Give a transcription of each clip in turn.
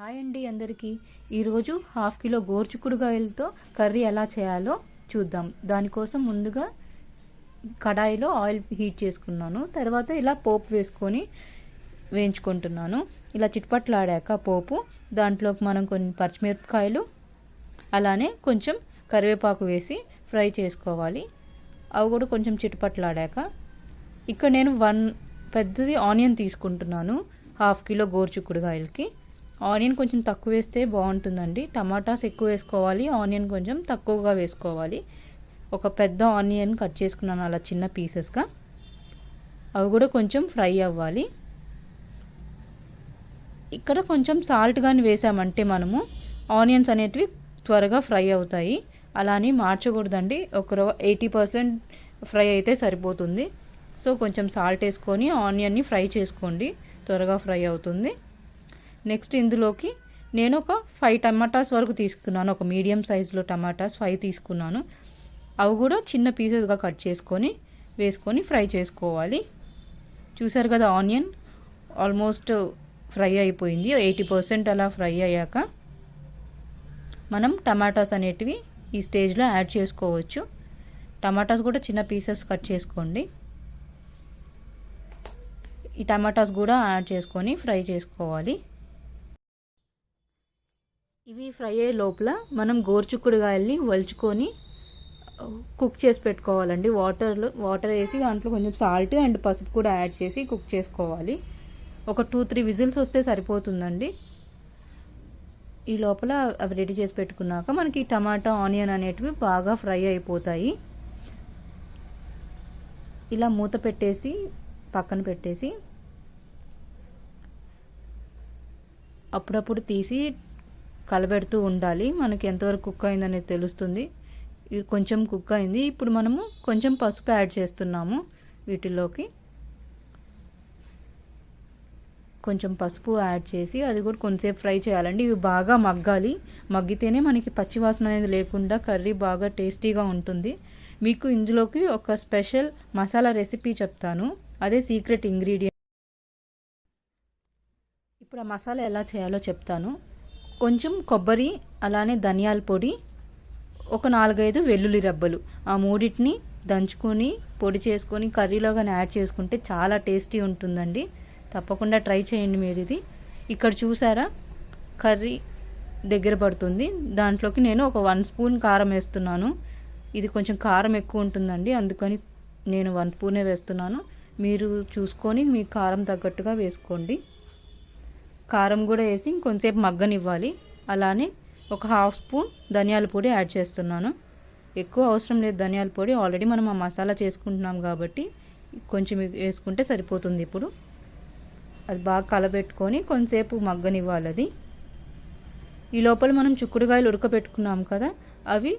Hi అండి అందరికీ. ఈరోజు హాఫ్ కిలో గోర్చుకుడుగాయలతో కర్రీ ఎలా చేయాలో చూద్దాం. దానికోసం ముందుగా కడాయిలో ఆయిల్ హీట్ చేసుకున్నాను. తర్వాత ఇలా పోపు వేసుకొని వేయించుకుంటున్నాను. ఇలా చిట్పట్లాడాక పోపు దాంట్లోకి మనం కొన్ని పచ్చిమిరపకాయలు అలానే కొంచెం కరివేపాకు వేసి ఫ్రై చేసుకోవాలి. అవి కూడా కొంచెం చిట్పట్లాడాక. ఇక్కడ నేను వన్ పెద్దది ఆనియన్ తీసుకుంటున్నాను హాఫ్ కిలో గోరుచుక్కుడుకాయలకి ఆనియన్ కొంచెం తక్కువ వేస్తే బాగుంటుందండి. టమాటాస్ ఎక్కువ వేసుకోవాలి. ఆనియన్ కొంచెం తక్కువగా వేసుకోవాలి. ఒక పెద్ద ఆనియన్ కట్ చేసుకున్నాను అలా చిన్న పీసెస్గా. అవి కూడా కొంచెం ఫ్రై అవ్వాలి. ఇక్కడ కొంచెం సాల్ట్ కానీ వేసామంటే మనము ఆనియన్స్ అనేటివి త్వరగా ఫ్రై అవుతాయి. అలా అని మార్చకూడదండి. ఒక ఎయిటీ పర్సెంట్ ఫ్రై అయితే సరిపోతుంది. సో కొంచెం సాల్ట్ వేసుకొని ఆనియన్ని ఫ్రై చేసుకోండి. త్వరగా ఫ్రై అవుతుంది. నెక్స్ట్ ఇందులోకి నేను ఒక ఫైవ్ టమాటాస్ వరకు తీసుకున్నాను. ఒక మీడియం సైజులో టమాటాస్ ఫైవ్ తీసుకున్నాను. అవి కూడా చిన్న పీసెస్గా కట్ చేసుకొని వేసుకొని ఫ్రై చేసుకోవాలి. చూసారు కదా ఆనియన్ ఆల్మోస్ట్ ఫ్రై అయిపోయింది. ఎయిటీ పర్సెంట్ అలా ఫ్రై అయ్యాక మనం టమాటాస్ అనేటివి ఈ స్టేజ్లో యాడ్ చేసుకోవచ్చు. టమాటాస్ కూడా చిన్న పీసెస్ కట్ చేసుకోండి. ఈ టమాటాస్ కూడా యాడ్ చేసుకొని ఫ్రై చేసుకోవాలి. ఇవి ఫ్రై అయ్యే లోపల మనం గోరుచుక్కుడుగాయల్ని వలుచుకొని కుక్ చేసి పెట్టుకోవాలండి. వాటర్లో వాటర్ వేసి దాంట్లో కొంచెం సాల్ట్ అండ్ పసుపు కూడా యాడ్ చేసి కుక్ చేసుకోవాలి. ఒక టూ త్రీ విజిల్స్ వస్తే సరిపోతుందండి. ఈ లోపల అవి రెడీ చేసి పెట్టుకున్నాక మనకి టమాటా ఆనియన్ అనేటివి బాగా ఫ్రై అయిపోతాయి. ఇలా మూత పెట్టేసి పక్కన పెట్టేసి అప్పుడప్పుడు తీసి కలబెడుతూ ఉండాలి. మనకి ఎంతవరకు కుక్ అయిందనేది తెలుస్తుంది. ఇది కొంచెం కుక్ అయింది. ఇప్పుడు మనము కొంచెం పసుపు యాడ్ చేస్తున్నాము వీటిలోకి కొంచెం పసుపు యాడ్ చేసి అది కూడా కొంచెంసేపు ఫ్రై చేయాలండి. ఇవి బాగా మగ్గాలి. మగ్గితేనే మనకి పచ్చివాసన అనేది లేకుండా కర్రీ బాగా టేస్టీగా ఉంటుంది. మీకు ఇందులోకి ఒక స్పెషల్ మసాలా రెసిపీ చెప్తాను. అదే సీక్రెట్ ఇంగ్రీడియంట్. ఇప్పుడు ఆ మసాలా ఎలా చేయాలో చెప్తాను. కొంచెం కొబ్బరి అలానే ధనియాల పొడి ఒక నాలుగైదు వెల్లుల్లి రబ్బలు. ఆ మూడింటిని దంచుకొని పొడి చేసుకొని కర్రీలో కానీ యాడ్ చేసుకుంటే చాలా టేస్టీ ఉంటుందండి. తప్పకుండా ట్రై చేయండి మీరు ఇది. ఇక్కడ చూసారా? కర్రీ దగ్గర పడుతుంది. దాంట్లోకి నేను ఒక వన్ స్పూన్ కారం వేస్తున్నాను. ఇది కొంచెం కారం ఎక్కువ ఉంటుందండి. అందుకని నేను వన్ స్పూనే వేస్తున్నాను. మీరు చూసుకొని మీ కారం తగ్గట్టుగా వేసుకోండి. కారం కూడా వేసి ఇంకొంచెంసేపు మగ్గనివ్వాలి. అలానే ఒక హాఫ్ స్పూన్ ధనియాల పొడి యాడ్ చేస్తున్నాను. ఎక్కువ అవసరం లేదు ధనియాల పొడి. ఆల్రెడీ మనం ఆ మసాలా చేసుకుంటున్నాం కాబట్టి కొంచెం వేసుకుంటే సరిపోతుంది ఇప్పుడు. అది బాగా కలబెట్టుకొని కొంతసేపు మగ్గనివ్వాలి అది. ఈ లోపల మనం చిక్కుడుకాయలు ఉడకబెట్టుకున్నాం కదా అవి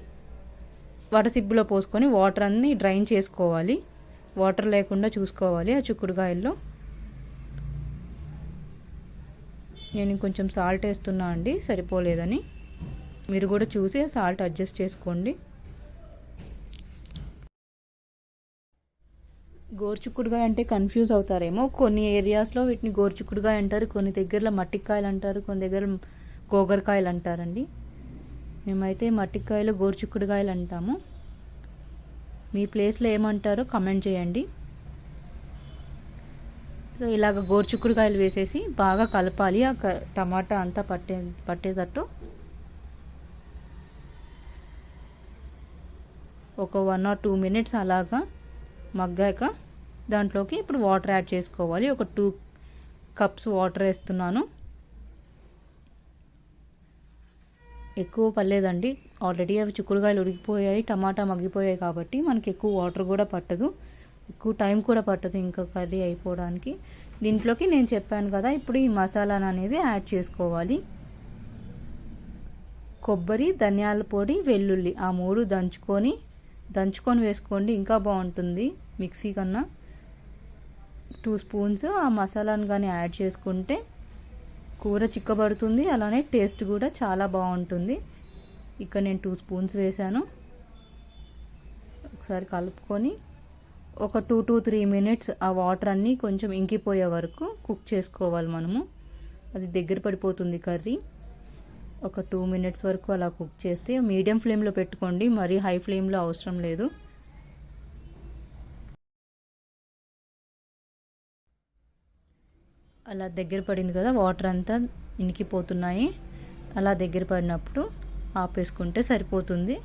వడసిబ్బులో పోసుకొని వాటర్ అన్నీ డ్రైన్ చేసుకోవాలి. వాటర్ లేకుండా చూసుకోవాలి ఆ చిక్కుడుకాయల్లో. నేను కొంచెం సాల్ట్ వేస్తున్నా అండి సరిపోలేదని. మీరు కూడా చూసి సాల్ట్ అడ్జస్ట్ చేసుకోండి. గోరుచుక్కుడుగాయ అంటే కన్ఫ్యూజ్ అవుతారేమో. కొన్ని ఏరియాస్లో వీటిని గోరుచుక్కుడుగాయ అంటారు కొన్ని దగ్గరలో మట్టికాయలు అంటారు కొన్ని దగ్గర గోగరకాయలు అంటారండి. మేమైతే మట్టికాయలు గోరుచుక్కుడుకాయలు అంటాము. మీ ప్లేస్లో ఏమంటారో కమెంట్ చేయండి. సో ఇలాగ గోరుచుక్కుడుకాయలు వేసేసి బాగా కలపాలి. ఆ టమాటా అంతా పట్టే పట్టేటట్టు. ఒక వన్ ఆర్ టూ మినిట్స్ అలాగా మగ్గాక దాంట్లోకి ఇప్పుడు వాటర్ యాడ్ చేసుకోవాలి. ఒక టూ కప్స్ వాటర్ వేస్తున్నాను. ఎక్కువ పర్లేదండి ఆల్రెడీ అవి చిక్కుడుకాయలు ఉడికిపోయాయి టమాటా మగ్గిపోయాయి కాబట్టి మనకి ఎక్కువ వాటర్ కూడా పట్టదు. ఎక్కువ టైం కూడా పట్టదు ఇంకా కర్రీ అయిపోవడానికి. దీంట్లోకి నేను చెప్పాను కదా ఇప్పుడు ఈ మసాలా అనేది యాడ్ చేసుకోవాలి. కొబ్బరి ధనియాల పొడి వెల్లుల్లి ఆ మూడు దంచుకొని దంచుకొని వేసుకోండి ఇంకా బాగుంటుంది మిక్సీ కన్నా. టూ స్పూన్స్ ఆ మసాలాను కానీ యాడ్ చేసుకుంటే కూర చిక్కబడుతుంది అలానే టేస్ట్ కూడా చాలా బాగుంటుంది. ఇక్కడ నేను టూ స్పూన్స్ వేసాను ఒకసారి కలుపుకొని ఒక టూ టు త్రీ మినిట్స్ ఆ వాటర్ అన్నీ కొంచెం ఇంకిపోయే వరకు కుక్ చేసుకోవాలి మనము. అది దగ్గర పడిపోతుంది కర్రీ. ఒక టూ మినిట్స్ వరకు అలా కుక్ చేస్తే మీడియం ఫ్లేమ్లో పెట్టుకోండి. మరీ హై ఫ్లేమ్లో అవసరం లేదు. అలా దగ్గర పడింది కదా వాటర్ అంతా ఇనికిపోతున్నాయి అలా దగ్గర పడినప్పుడు ఆపేసుకుంటే సరిపోతుంది.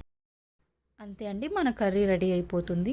అంతే అండి మన కర్రీ రెడీ అయిపోతుంది.